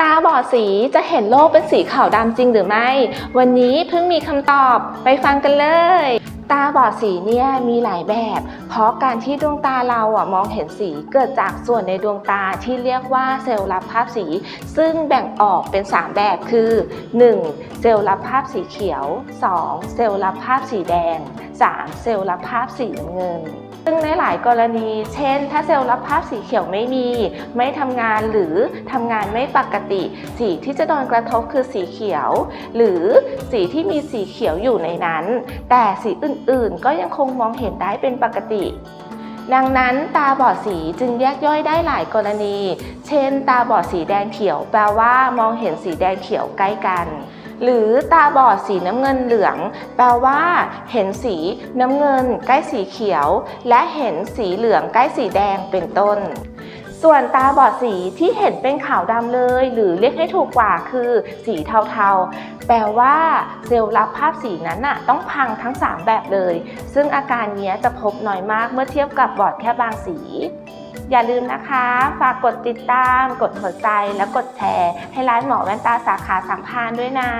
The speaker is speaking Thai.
ตาบอดสีจะเห็นโลกเป็นสีขาวดำจริงหรือไม่ วันนี้เพิ่งมีคำตอบไปฟังกันเลย ตาบอดสีเนี่ยมีหลายแบบ เพราะการที่ดวงตาเราอะมองเห็นสีเกิดจากส่วนในดวงตาที่เรียกว่าเซลล์รับภาพสี ซึ่งแบ่งออกเป็น 3 แบบคือ 1. เซลล์รับภาพสีเขียว 2. เซลล์รับภาพสีแดง 3. เซลล์รับภาพสีน้ำเงิน ซึ่งในหลายกรณี เช่น ถ้าเซลล์รับภาพสีเขียวไม่มี ไม่ทำงานหรือทำงานไม่ปกติ สีที่จะโดนกระทบคือสีเขียว หรือสีที่มีสีเขียวอยู่ในนั้น แต่สีอื่นๆ ก็ยังคงมองเห็นได้เป็นปกติดังนั้นตาบอดสีจึงแยกย่อยได้หลายกรณี เช่น ตาบอดสีแดงเขียว แปลว่ามองเห็นสีแดงเขียวใกล้กัน หรือตาบอดสีน้ำเงินเหลือง แปลว่า เห็นสีน้ำเงิน ใกล้สีเขียว และเห็นสีเหลืองใกล้สีแดงเป็นต้น ส่วนตาบอดสีที่เห็นเป็นขาวดำเลย หรือเรียกให้ถูกกว่าคือสีเทาๆ แปลว่าเซลล์รับภาพสีนั้นน่ะต้องพังทั้ง 3 แบบเลย ซึ่งอาการนี้จะพบน้อยมากเมื่อเทียบกับบอดแค่บางสี อย่าลืมนะคะ ฝากกดติดตาม กดหัวใจและกดแชร์ ให้ร้านหมอแว่นตาสาขาสัมพันธ์ด้วยนะ